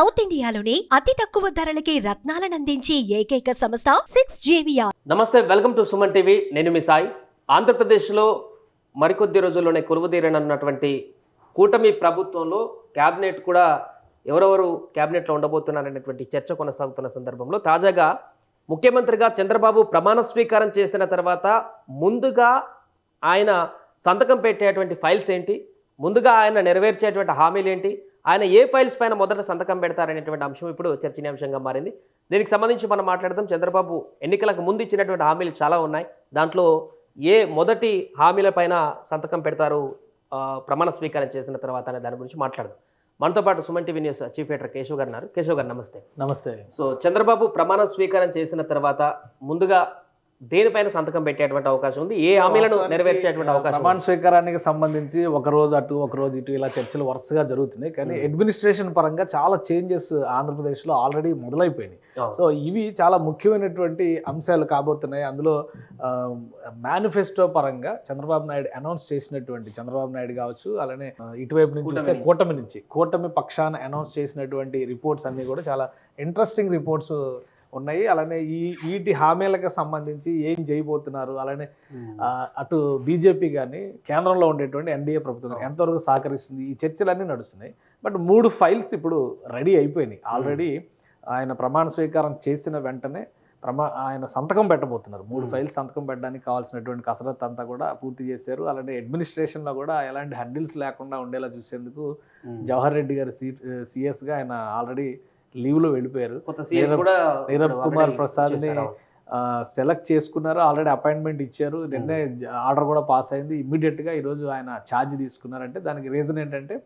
South ఇండియాలోని అతి తక్కువ ధరలకి రత్నాలనందించే ఏకైక సంస్థ సిక్స్ జేవియా నమస్తే వెల్కమ్ టు సుమన్ టీవీ. నేను మీ సాయి. ఆంధ్రప్రదేశ్లో మరికొద్ది రోజుల్లోనే కొలువుదీరనున్నటువంటి కూటమి ప్రభుత్వంలో క్యాబినెట్ కూడా ఎవరెవరు క్యాబినెట్లో ఉండబోతున్నారనేటువంటి చర్చ కొనసాగుతున్న సందర్భంలో తాజాగా ముఖ్యమంత్రిగా చంద్రబాబు ప్రమాణ స్వీకారం చేసిన తర్వాత ముందుగా ఆయన సంతకం పెట్టేటువంటి ఫైల్స్ ఏంటి? ముందుగా ఆయన నెరవేర్చేటువంటి హామీలు ఏంటి? ఆయన ఏ ఫైల్స్ పైన మొదట సంతకం పెడతారనేటువంటి అంశం ఇప్పుడు చర్చనీయాంశంగా మారింది. దీనికి సంబంధించి మనం మాట్లాడదాం. చంద్రబాబు ఎన్నికలకు ముందు ఇచ్చినటువంటి హామీలు చాలా ఉన్నాయి. దాంట్లో ఏ మొదటి హామీల పైన సంతకం పెడతారు ప్రమాణ స్వీకారం చేసిన తర్వాత అనే దాని గురించి మాట్లాడదాం. మనతో పాటు Suman TV news chief editor Keshav గారు ఉన్నారు. కేశవ్ గారు నమస్తే. నమస్తే. సో చంద్రబాబు ప్రమాణ స్వీకారం చేసిన తర్వాత ముందుగా దేనిపైన సంతకం పెట్టేటువంటి అవకాశం ఉంది ఏ హామీలను నెరవేర్చేటువంటి అవకాశం ప్రమాణ? స్వీకారానికి సంబంధించి ఒక రోజు అటు ఒక రోజు ఇటు ఇలా చర్చలు వరుసగా జరుగుతున్నాయి కానీ. అడ్మినిస్ట్రేషన్ పరంగా చాలా చేంజెస్ ఆంధ్రప్రదేశ్లో ఆల్రెడీ మొదలైపోయినాయి. సో ఇవి చాలా ముఖ్యమైనటువంటి అంశాలు కాబోతున్నాయి అందులో మేనిఫెస్టో పరంగా చంద్రబాబు నాయుడు అనౌన్స్ చేసినటువంటి చంద్రబాబు నాయుడు కావచ్చు అలానే ఇటువైపు నుంచి కూటమి చూస్తే నుంచి. కూటమి నుంచి కూటమి పక్షాన అనౌన్స్ చేసినటువంటి రిపోర్ట్స్ అన్నీ కూడా చాలా ఇంట్రెస్టింగ్ రిపోర్ట్స్ ఉన్నాయి. అలానే ఈ వీటి హామీలకు సంబంధించి ఏం చేయబోతున్నారు? అలానే ఆ, అటు బీజేపీ కానీ కేంద్రంలో ఉండేటువంటి ఎన్డీఏ ప్రభుత్వం కానీ ఎంతవరకు సహకరిస్తుంది? ఈ చర్చలన్నీ నడుస్తున్నాయి. బట్ మూడు ఫైల్స్ ఇప్పుడు రెడీ అయిపోయినాయి. ఆల్రెడీ ఆయన ప్రమాణ స్వీకారం చేసిన వెంటనే ప్రమా ఆయన సంతకం పెట్టబోతున్నారు. మూడు Hmm. ఫైల్స్ సంతకం పెట్టడానికి కావాల్సినటువంటి కసరత్తు అంతా కూడా పూర్తి చేశారు. అలానే అడ్మినిస్ట్రేషన్లో కూడా ఎలాంటి హండిల్స్ లేకుండా ఉండేలా చూసేందుకు. జవహర్ రెడ్డి గారు సి సిఎస్గా ఆయన ఆల్రెడీ లీవ్లో వెళ్ళిపోయారు. నీరబ్- కుమార్ ప్రసాద్ని. సెలెక్ట్ చేసుకున్నారు. ఆల్రెడీ అపాయింట్మెంట్ ఇచ్చారు. నిన్నే ఆర్డర్ కూడా పాస్ అయింది. ఇమ్మీడియట్గా ఈరోజు ఆయన ఛార్జ్ తీసుకున్నారంటే దానికి రీజన్ ఏంటంటే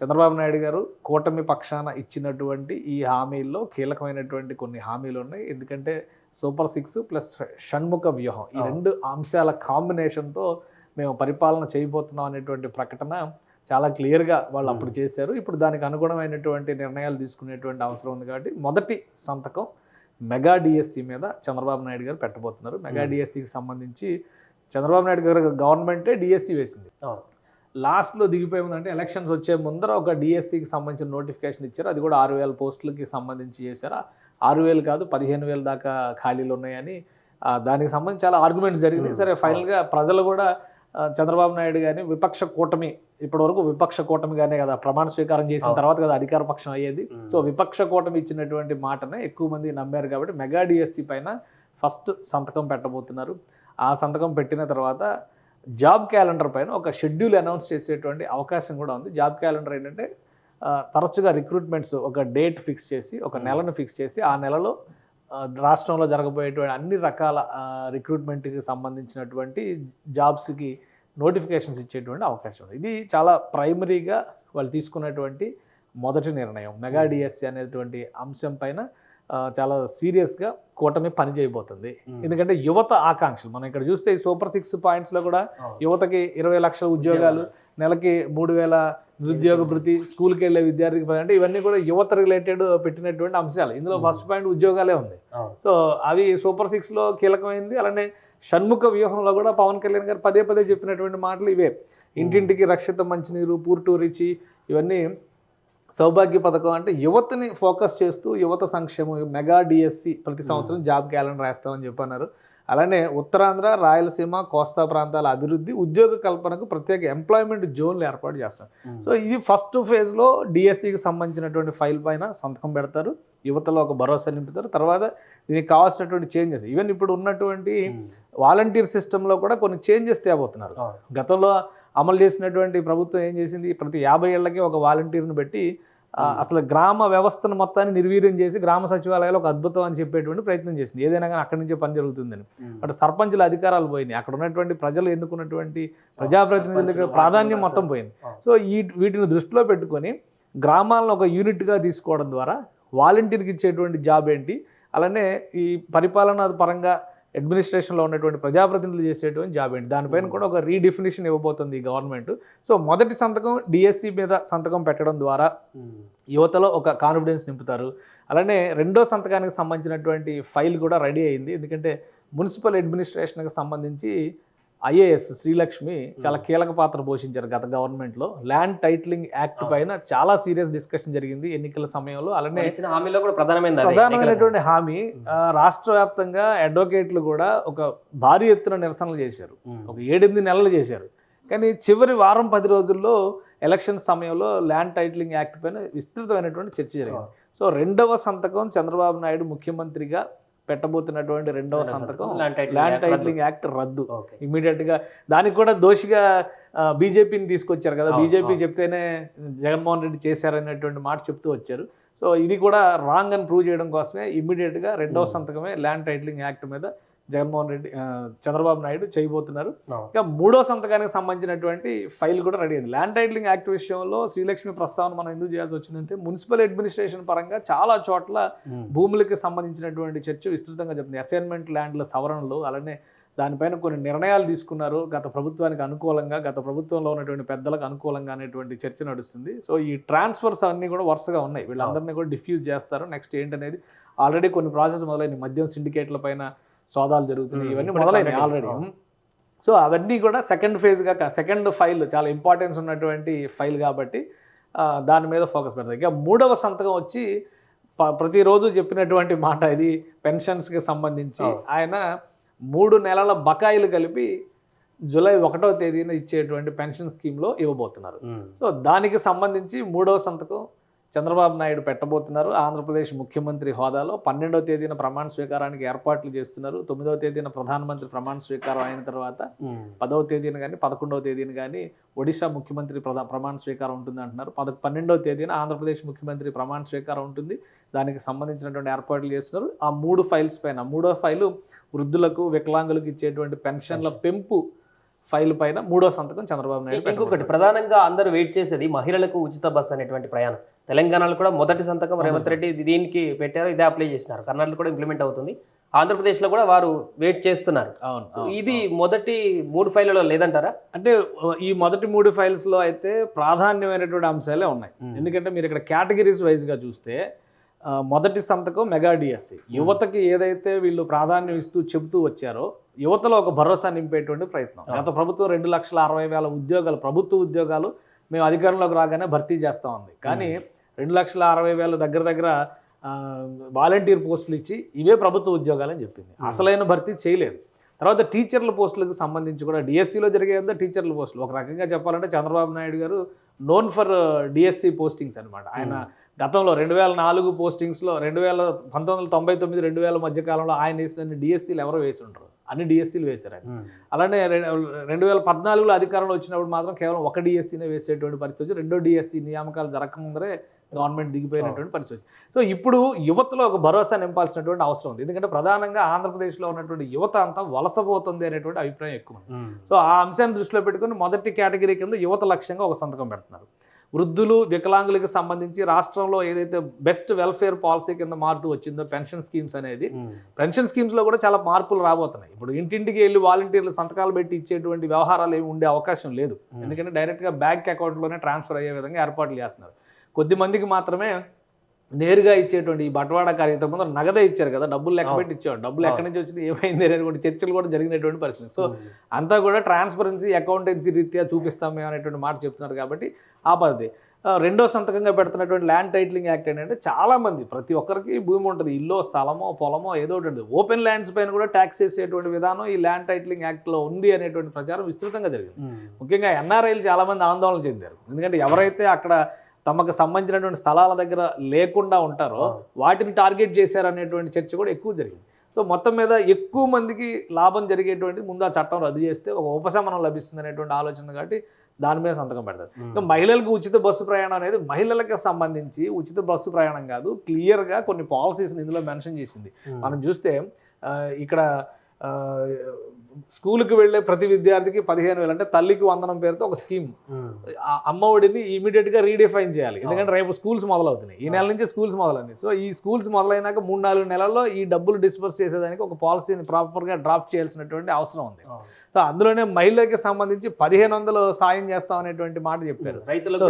చంద్రబాబు నాయుడు గారు కూటమి పక్షాన ఇచ్చినటువంటి ఈ హామీల్లో కీలకమైనటువంటి కొన్ని హామీలు ఉన్నాయి. ఎందుకంటే సూపర్ సిక్స్ ప్లస్ షణ్ముఖ వ్యూహం ఈ. రెండు అంశాల కాంబినేషన్తో మేము పరిపాలన చేయబోతున్నాం అనేటువంటి ప్రకటన చాలా క్లియర్గా వాళ్ళు Hmm. అప్పుడు చేశారు ఇప్పుడు దానికి అనుగుణమైనటువంటి నిర్ణయాలు తీసుకునేటువంటి అవసరం ఉంది కాబట్టి మొదటి సంతకం మెగా డిఎస్సి మీద చంద్రబాబు నాయుడు గారు పెట్టబోతున్నారు మెగా Hmm. డిఎస్సికి సంబంధించి చంద్రబాబు నాయుడు గారు గవర్నమెంటే డిఎస్సి వేసింది అవును. లాస్ట్లో దిగిపోయి ఉందంటే ఎలక్షన్స్ వచ్చే ముందర ఒక డిఎస్సికి సంబంధించిన నోటిఫికేషన్ ఇచ్చారు అది కూడా ఆరు వేల పోస్టులకి సంబంధించి చేశారు ఆరు వేలు కాదు పదిహేను వేలు దాకా ఖాళీలు ఉన్నాయని దానికి సంబంధించి చాలా ఆర్గ్యుమెంట్స్ జరిగినాయి Hmm. సరే ఫైనల్గా ప్రజలు కూడా చంద్రబాబు నాయుడు కానీ విపక్ష కూటమి ఇప్పటివరకు విపక్ష కూటమిగానే కదా ప్రమాణ స్వీకారం చేసిన. తర్వాత కదా అధికార పక్షం అయ్యేది. సో విపక్ష కూటమి ఇచ్చినటువంటి మాటనే ఎక్కువ మంది నమ్మారు కాబట్టి మెగా డిఎస్సి పైన ఫస్ట్ సంతకం పెట్టబోతున్నారు ఆ సంతకం పెట్టిన తర్వాత జాబ్ క్యాలెండర్ పైన ఒక షెడ్యూల్ అనౌన్స్ చేసేటువంటి అవకాశం కూడా ఉంది జాబ్ క్యాలెండర్ ఏంటంటే తరచుగా రిక్రూట్మెంట్స్ ఒక డేట్ ఫిక్స్ చేసి ఒక. నెలను ఫిక్స్ చేసి ఆ నెలలో రాష్ట్రంలో జరగబోయేటువంటి అన్ని రకాల రిక్రూట్మెంట్కి సంబంధించినటువంటి జాబ్స్కి నోటిఫికేషన్స్ ఇచ్చేటువంటి అవకాశం ఉంది. ఇది చాలా ప్రైమరీగా వాళ్ళు తీసుకున్నటువంటి మొదటి నిర్ణయం. మెగా డిఎస్సి అనేటువంటి అంశం పైన చాలా సీరియస్గా కూటమి పని చేయబోతుంది. ఉమ్. ఎందుకంటే యువత ఆకాంక్షలు. మనం ఇక్కడ చూస్తే సూపర్ సిక్స్ పాయింట్స్లో కూడా. యువతకి ఇరవై లక్షల ఉద్యోగాలు నెలకి మూడు వేల నిరుద్యోగ భృతి స్కూల్కి వెళ్ళే విద్యార్థికి అంటే ఇవన్నీ కూడా యువత రిలేటెడ్ పెట్టినటువంటి అంశాలు. ఇందులో Hmm. ఫస్ట్ పాయింట్ ఉద్యోగాలే ఉంది. సో అవి సూపర్ సిక్స్లో కీలకమైంది. అలానే షణ్ముఖ వ్యూహంలో కూడా పవన్ కళ్యాణ్ గారు పదే పదే చెప్పినటువంటి మాటలు ఇవే. ఇంటింటికి రక్షిత మంచినీరు పూర్ టు రిచి ఇవన్నీ సౌభాగ్య పథకం అంటే యువతని ఫోకస్ చేస్తూ యువత సంక్షేమం మెగా డిఎస్సి ప్రతి సంవత్సరం జాబ్ క్యాలెండర్ వేస్తామని చెప్పన్నారు. అలానే ఉత్తరాంధ్ర రాయలసీమ కోస్తా ప్రాంతాల అభివృద్ధి ఉద్యోగ కల్పనకు ప్రత్యేక ఎంప్లాయ్మెంట్ జోన్లు ఏర్పాటు చేస్తాం. సో ఇది ఫస్ట్ ఫేజ్లో డిఎస్సికి సంబంధించినటువంటి ఫైల్ పైన సంతకం పెడతారు. యువతలో ఒక భరోసా నింపుతారు తర్వాత దీనికి కావాల్సినటువంటి చేంజెస్ ఈవెన్ ఇప్పుడు ఉన్నటువంటి. వాలంటీర్ సిస్టంలో కూడా కొన్ని చేంజెస్ తేబోతున్నారు. గతంలో అమలు చేసినటువంటి ప్రభుత్వం ఏం చేసింది ప్రతి యాభై ఏళ్ళకి ఒక వాలంటీర్ని పెట్టి. అసలు గ్రామ వ్యవస్థను మొత్తాన్ని నిర్వీర్యం చేసి గ్రామ సచివాలయాలు ఒక అద్భుతం అని చెప్పేటువంటి ప్రయత్నం చేసింది ఏదైనా కానీ అక్కడి నుంచే పని జరుగుతుందని. బట్ సర్పంచుల అధికారాలు పోయినాయి అక్కడ ఉన్నటువంటి ప్రజలు ఎన్నుకున్నటువంటి ప్రజాప్రతినిధులకు ప్రాధాన్యం మొత్తం. పోయింది. సో ఈ వీటిని దృష్టిలో పెట్టుకొని గ్రామాలను ఒక యూనిట్గా తీసుకోవడం ద్వారా వాలంటీర్కి ఇచ్చేటువంటి జాబ్ ఏంటి? అలానే ఈ పరిపాలన పరంగా అడ్మినిస్ట్రేషన్లో ఉన్నటువంటి ప్రజాప్రతినిధులు చేసేటువంటి జాబ్ ఏంటి? దానిపైన కూడా ఒక రీడెఫినేషన్ ఇవ్వబోతుంది ఈ గవర్నమెంట్. సో మొదటి సంతకం డిఎస్సి మీద సంతకం పెట్టడం ద్వారా ఉమ్. యువతలో ఒక కాన్ఫిడెన్స్ నింపుతారు. అలానే రెండో సంతకానికి సంబంధించినటువంటి ఫైల్ కూడా రెడీ అయింది. ఎందుకంటే మున్సిపల్ అడ్మినిస్ట్రేషన్కి సంబంధించి ఐఏఎస్ శ్రీలక్ష్మి చాలా కీలక పాత్ర పోషించారు గత గవర్నమెంట్లో ల్యాండ్ టైటిలింగ్ యాక్ట్. పైన చాలా సీరియస్ డిస్కషన్ జరిగింది ఎన్నికల సమయంలో. అలానే హామీలో కూడా ప్రధానమైనది అదే. ప్రధానమైనటువంటి హామీ ఆ, రాష్ట్ర వ్యాప్తంగా అడ్వకేట్లు కూడా ఒక భారీ ఎత్తున నిరసనలు చేశారు. ఉమ్. ఒక ఏడెనిమిది నెలలు చేశారు. కానీ చివరి వారం పది రోజుల్లో ఎలక్షన్ సమయంలో ల్యాండ్ టైటిలింగ్ యాక్ట్ పైన విస్తృతమైనటువంటి చర్చ జరిగింది. సో రెండవ సంతకం చంద్రబాబు నాయుడు ముఖ్యమంత్రిగా పెట్టబోతున్నటువంటి రెండవ సంతకం ల్యాండ్ టైటిలింగ్ యాక్ట్ రద్దు. టైటిలింగ్ యాక్ట్ రద్దు ఓకే. ఇమీడియట్గా దానికి కూడా దోషిగా బీజేపీని తీసుకొచ్చారు కదా బీజేపీ. చెప్తేనే జగన్మోహన్ రెడ్డి చేశారనేటువంటి మాట చెప్తూ వచ్చారు సో ఇది కూడా రాంగ్ అని ప్రూవ్ చేయడం కోసమే ఇమీడియట్గా రెండవ. సంతకమే ల్యాండ్ టైటిలింగ్ యాక్ట్ మీద జగన్మోహన్ రెడ్డి చంద్రబాబు నాయుడు చేయబోతున్నారు. ఇక మూడో సంతకానికి సంబంధించినటువంటి ఫైల్ కూడా రెడీ అయింది. ల్యాండ్ టైటిలింగ్ యాక్ట్ విషయంలో శ్రీలక్ష్మి ప్రస్తావన మనం ఎందుకు చేయాల్సి వచ్చిందంటే మున్సిపల్ అడ్మినిస్ట్రేషన్ పరంగా చాలా చోట్ల. భూములకి సంబంధించినటువంటి చర్చ విస్తృతంగా చెప్తుంది అసైన్మెంట్ ల్యాండ్ల సవరణలు అలానే దానిపైన కొన్ని నిర్ణయాలు తీసుకున్నారు. గత ప్రభుత్వానికి అనుకూలంగా గత ప్రభుత్వంలో ఉన్నటువంటి పెద్దలకు అనుకూలంగా అనేటువంటి చర్చ నడుస్తుంది. సో ఈ ట్రాన్స్ఫర్స్ అన్నీ కూడా వరుసగా ఉన్నాయి. వీళ్ళందరినీ కూడా డిఫ్యూజ్ చేస్తారు. నెక్స్ట్ ఏంటనేది ఆల్రెడీ కొన్ని ప్రాసెస్ మొదలైన మద్యం సిండికేట్ల పైన సోదాలు జరుగుతున్నాయి ఇవన్నీ మొదలైనవి. ఆల్రెడీ సో అవన్నీ కూడా సెకండ్ ఫేజ్గా సెకండ్ ఫైల్ చాలా ఇంపార్టెన్స్ ఉన్నటువంటి ఫైల్ కాబట్టి దాని మీద ఫోకస్ పెడతాయి ఇక మూడవ సంతకం వచ్చి ప్రతిరోజు చెప్పినటువంటి మాట ఇది పెన్షన్స్కి సంబంధించి. ఆయన మూడు నెలల బకాయిలు కలిపి జూలై ఒకటో తేదీన ఇచ్చేటువంటి పెన్షన్ స్కీమ్లో ఇవ్వబోతున్నారు. సో దానికి సంబంధించి మూడవ సంతకం చంద్రబాబు నాయుడు పెట్టబోతున్నారు. ఆంధ్రప్రదేశ్ ముఖ్యమంత్రి హోదాలో పన్నెండవ తేదీన ప్రమాణ స్వీకారానికి ఏర్పాట్లు చేస్తున్నారు. తొమ్మిదవ తేదీన ప్రధానమంత్రి ప్రమాణ స్వీకారం అయిన తర్వాత. పదవ తేదీన కానీ పదకొండవ తేదీన కానీ ఒడిశా ముఖ్యమంత్రి ప్రమాణ స్వీకారం ఉంటుంది అంటున్నారు పద పన్నెండవ తేదీన ఆంధ్రప్రదేశ్ ముఖ్యమంత్రి ప్రమాణ స్వీకారం ఉంటుంది. దానికి సంబంధించినటువంటి ఏర్పాట్లు చేస్తున్నారు. ఆ మూడు ఫైల్స్ పైన మూడో ఫైలు వృద్ధులకు వికలాంగులకు ఇచ్చేటువంటి పెన్షన్ల పెంపు ఫైల్ పైన మూడో సంతకం చంద్రబాబు నాయుడు ఇంకొకటి. ప్రధానంగా అందరూ వెయిట్ చేసేది మహిళలకు ఉచిత బస్ అనేటువంటి ప్రయాణం. తెలంగాణలో కూడా మొదటి సంతకం రేవంత్. రెడ్డి దీనికి పెట్టారు ఇదే అప్లై చేసినారు కర్ణాటకలో కూడా ఇంప్లిమెంట్ అవుతుంది ఆంధ్రప్రదేశ్లో కూడా వారు వెయిట్ చేస్తున్నారు అవును ఇది. మొదటి మూడు ఫైళ్ళలో లేదంటారా అంటే ఈ మొదటి మూడు ఫైల్స్లో అయితే ప్రాధాన్యమైనటువంటి అంశాలే ఉన్నాయి. ఎందుకంటే మీరు ఇక్కడ కేటగిరీస్ వైజ్గా చూస్తే మొదటి సంతకం మెగా డిఎస్సి యువతకి ఏదైతే వీళ్ళు ప్రాధాన్యం ఇస్తూ చెబుతూ వచ్చారో యువతలో ఒక భరోసా నింపేటువంటి ప్రయత్నం. గత ప్రభుత్వం రెండు లక్షల అరవై వేల ఉద్యోగాలు ప్రభుత్వ ఉద్యోగాలు మేము అధికారంలోకి రాగానే భర్తీ చేస్తా ఉంది. కానీ రెండు లక్షల అరవై వేల దగ్గర దగ్గర వాలంటీర్ పోస్టులు ఇచ్చి ఇవే ప్రభుత్వ ఉద్యోగాలని చెప్పింది. అసలైన భర్తీ చేయలేదు. తర్వాత టీచర్ల పోస్టులకు సంబంధించి కూడా డిఎస్సిలో జరిగేదంతా టీచర్ల పోస్టులు. ఒక రకంగా చెప్పాలంటే చంద్రబాబు నాయుడు గారు నోన్ ఫర్ డిఎస్సి పోస్టింగ్స్ అనమాట ఆయన గతంలో రెండు వేల నాలుగు పోస్టింగ్స్లో రెండు వేల పంతొమ్మిది వందల తొంభై తొమ్మిది రెండు వేల మధ్య కాలంలో ఆయన వేసిన డిఎస్సీలు ఎవరో వేసి ఉంటారు. అన్ని డిఎస్సీలు వేశారు ఆయన. అలానే రెండు వేల పద్నాలుగులో అధికారంలో వచ్చినప్పుడు మాత్రం కేవలం ఒక డిఎస్సీనే వేసేటువంటి పరిస్థితి వచ్చి రెండో డిఎస్సీ నియామకాలు జరగకముందరే గవర్నమెంట్ దిగిపోయినటువంటి పరిస్థితి సో ఇప్పుడు యువతలో ఒక భరోసా నింపాల్సినటువంటి అవసరం ఉంది. ఎందుకంటే ప్రధానంగా ఆంధ్రప్రదేశ్లో ఉన్నటువంటి యువత అంతా వలసపోతుంది అనేటువంటి అభిప్రాయం ఎక్కువ ఉంది. సో ఆ అంశాన్ని దృష్టిలో పెట్టుకుని మొదటి కేటగిరీ కింద యువత లక్ష్యంగా ఒక సంతకం పెడుతున్నారు. వృద్ధులు వికలాంగులకు సంబంధించి రాష్ట్రంలో ఏదైతే బెస్ట్ వెల్ఫేర్ పాలసీ కింద మారుతూ వచ్చిందో పెన్షన్ స్కీమ్స్ అనేది పెన్షన్ స్కీమ్స్లో కూడా చాలా మార్పులు రాబోతున్నాయి. ఇప్పుడు ఇంటింటికి వెళ్ళి వాలంటీర్లు సంతకాలు పెట్టి ఇచ్చేటువంటి వ్యవహారాలు ఏమి ఉండే అవకాశం లేదు. ఎందుకంటే డైరెక్ట్గా బ్యాంక్ అకౌంట్లోనే ట్రాన్స్ఫర్ అయ్యే విధంగా ఏర్పాట్లు చేస్తున్నారు. కొద్ది మందికి మాత్రమే నేరుగా ఇచ్చేటువంటి ఈ బట్వాడా కార్యం ఇంతకుముందు నగదే ఇచ్చారు కదా డబ్బులు లెక్క పెట్టి ఇచ్చారు డబ్బులు ఎక్కడి నుంచి వచ్చింది ఏమైంది అనేటువంటి చర్చలు కూడా జరిగినటువంటి పరిస్థితి. సో అంతా కూడా ట్రాన్స్పరెన్సీ అకౌంటెన్సీ రీత్యా చూపిస్తాం మేము అనేటువంటి మాట చెప్తున్నారు కాబట్టి ఆ పద్ధతి. రెండో సంతకంగా పెడుతున్నటువంటి ల్యాండ్ టైటిలింగ్ యాక్ట్ ఏంటంటే చాలా మంది ప్రతి ఒక్కరికి భూమి ఉంటుంది ఇల్లు స్థలమో పొలమో ఏదో ఒకటి ఓపెన్ ల్యాండ్స్ పైన కూడా ట్యాక్స్ చేసేటువంటి విధానం ఈ ల్యాండ్ టైటిలింగ్ యాక్ట్లో ఉంది అనేటువంటి ప్రచారం విస్తృతంగా జరిగింది. ముఖ్యంగా ఎన్ఆర్ఐలు చాలామంది ఆందోళన చెందారు. ఎందుకంటే ఎవరైతే అక్కడ తమకు సంబంధించినటువంటి స్థలాల దగ్గర లేకుండా ఉంటారో వాటిని టార్గెట్ చేశారు అనేటువంటి చర్చ కూడా ఎక్కువ జరిగింది. సో మొత్తం మీద ఎక్కువ మందికి లాభం జరిగేటువంటి ముందు ఆ చట్టం రద్దు చేస్తే ఒక ఉపశమనం లభిస్తుంది అనేటువంటి ఆలోచన కాబట్టి దాని మీద సంతకం పెడతారు. ఇంకా మహిళలకు ఉచిత బస్సు ప్రయాణం అనేది మహిళలకు సంబంధించి ఉచిత బస్సు ప్రయాణం కాదు క్లియర్గా కొన్ని పాలసీస్ని ఇందులో మెన్షన్ చేసింది. మనం చూస్తే ఇక్కడ స్కూల్కి వెళ్ళే ప్రతి విద్యార్థికి పదిహేను వేలు. అంటే తల్లికి వందనం పేరుతో ఒక స్కీమ్. అమ్మఒడిని ఇమీడియట్గా రీడిఫైన్ చేయాలి. ఎందుకంటే రేపు స్కూల్స్ మొదలవుతున్నాయి. ఈ నెల నుంచి స్కూల్స్ మొదలైంది. సో ఈ స్కూల్స్ మొదలైనాక మూడు నాలుగు నెలల్లో ఈ డబ్బులు డిస్పర్స్ చేసేదానికి ఒక పాలసీని ప్రాపర్గా డ్రాఫ్ట్ చేయాల్సినటువంటి అవసరం ఉంది. సో అందులోనే మహిళలకి సంబంధించి పదిహేను వందలు సాయం చేస్తాం అనేటువంటి మాట చెప్పారు. రైతులకు.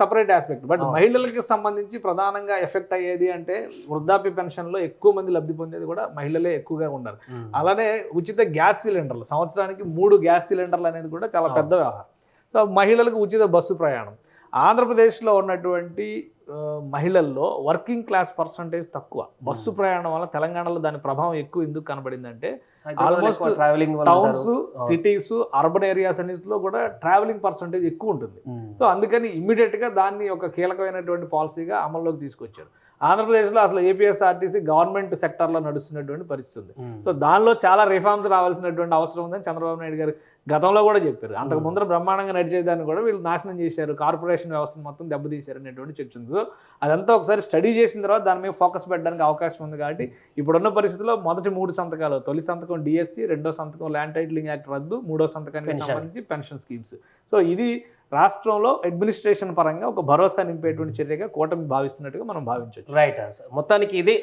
Separate aspect but. మహిళలకి సంబంధించి ప్రధానంగా ఎఫెక్ట్ అయ్యేది అంటే వృద్ధాప్య పెన్షన్లో ఎక్కువ మంది లబ్ధి పొందేది కూడా మహిళలే ఎక్కువగా ఉన్నారు. అలానే ఉచిత గ్యాస్ సిలిండర్లు. సంవత్సరానికి మూడు గ్యాస్ సిలిండర్లు అనేది కూడా చాలా పెద్ద వ్యవహారం. సో మహిళలకు ఉచిత బస్సు ప్రయాణం. ఆంధ్రప్రదేశ్లో ఉన్నటువంటి మహిళల్లో వర్కింగ్ క్లాస్ పర్సంటేజ్ తక్కువ. బస్సు ప్రయాణం వల్ల తెలంగాణలో దాని ప్రభావం ఎక్కువ ఎందుకు కనబడిందంటే travelling వల్ల టౌన్స్. సిటీస్ అర్బన్ ఏరియాస్ అన్నిటిలో కూడా ట్రావెలింగ్ పర్సంటేజ్ ఎక్కువ ఉంటుంది. సో అందుకని ఇమ్మీడియట్గా దాన్ని ఒక కీలకమైనటువంటి పాలసీగా అమల్లోకి తీసుకొచ్చారు. ఆంధ్రప్రదేశ్లో అసలు ఏపీఎస్ఆర్టీసీ గవర్నమెంట్ సెక్టర్లో నడుస్తున్నటువంటి పరిస్థితి ఉంది. సో దానిలో చాలా రిఫార్మ్స్ రావాల్సినటువంటి అవసరం ఉందని చంద్రబాబు నాయుడు గారు గతంలో కూడా చెప్పారు. అంతకు ముందర బ్రహ్మాండంగా నడిచేదాన్ని కూడా వీళ్ళు నాశనం చేశారు. కార్పొరేషన్ వ్యవస్థను మొత్తం దెబ్బతీశారు అనేటువంటి చర్చ ఉంది. సో అదంతా ఒకసారి స్టడీ చేసిన తర్వాత దాని మీద ఫోకస్ పెట్టడానికి అవకాశం ఉంది కాబట్టి ఇప్పుడున్న పరిస్థితిలో మొదటి మూడు సంతకాలు తొలి సంతకం డిఎస్సి రెండో సంతకం ల్యాండ్ టైటిలింగ్ యాక్ట్ రద్దు మూడో సంతకానికి. సంబంధించి పెన్షన్ స్కీమ్స్. సో ఇది రాష్ట్రంలో అడ్మినిస్ట్రేషన్ పరంగా ఒక భరోసా నింపేటువంటి చర్యగా కూటమి భావిస్తున్నట్టుగా మనం భావించవచ్చు. రైట్ మొత్తానికి ఇది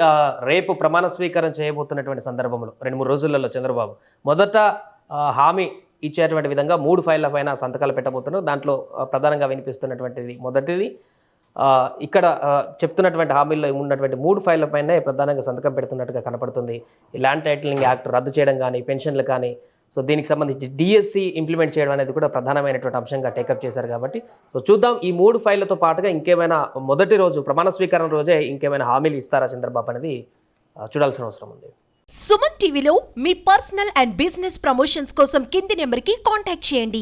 రేపు ప్రమాణ స్వీకారం చేయబోతున్నటువంటి సందర్భంలో రెండు మూడు రోజులలో చంద్రబాబు మొదట హామీ ఇచ్చేటువంటి విధంగా మూడు ఫైళ్ళ పైన సంతకాలు పెట్టబోతున్నారు. దాంట్లో ప్రధానంగా వినిపిస్తున్నటువంటిది మొదటిది. ఇక్కడ చెప్తున్నటువంటి హామీల్లో ఉన్నటువంటి మూడు ఫైళ్ళ పైన ప్రధానంగా సంతకం పెడుతున్నట్టుగా కనపడుతుంది. ఈ ల్యాండ్ టైటిలింగ్ యాక్ట్ రద్దు చేయడం కానీ పెన్షన్లు కానీ సో దీనికి సంబంధించి డిఎస్సి ఇంప్లిమెంట్ చేయడం అనేది కూడా ప్రధానమైనటువంటి అంశంగా టేకప్ చేశారు కాబట్టి సో చూద్దాం ఈ మూడు ఫైళ్ళతో పాటుగా ఇంకేమైనా మొదటి రోజు ప్రమాణ స్వీకరణ రోజే ఇంకేమైనా హామీలు ఇస్తారా చంద్రబాబు అనేది చూడాల్సిన అవసరం ఉంది. సుమన్ టీవీలో మీ పర్సనల్ అండ్ బిజినెస్ ప్రమోషన్స్ కోసం కింది నెంబర్కి కాంటాక్ట్ చేయండి.